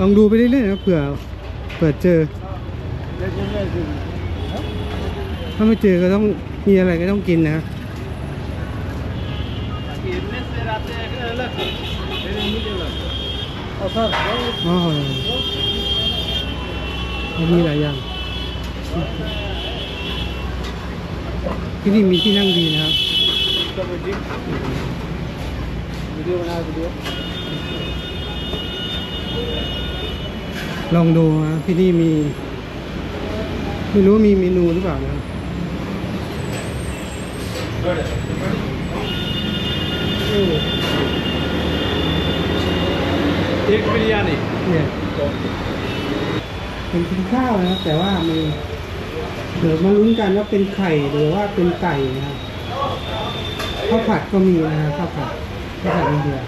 ลองดูไปเรื่อยๆนะเผื่อเผื่อเจอ ถ้าไม่เจอก็ต้องมีอะไรก็ต้องกินนะมีหลายอย่าง ที่นี่มีที่นั่งดีนะครับวิดีโอนะวิดี ลองดูนะที่นี่มี ไม่รู้มีเมนูหรือเปล่านะเอ็กบิริยานี่เนี่ยเป็นกินข้าวนะแต่ว่ามีเดี๋ยวมาลุ้นกันว่าเป็นไข่หรือว่าเป็นไก่นะครับข้าวผัดก็มีนะข้าวผัดข้าวผัดอินเดีย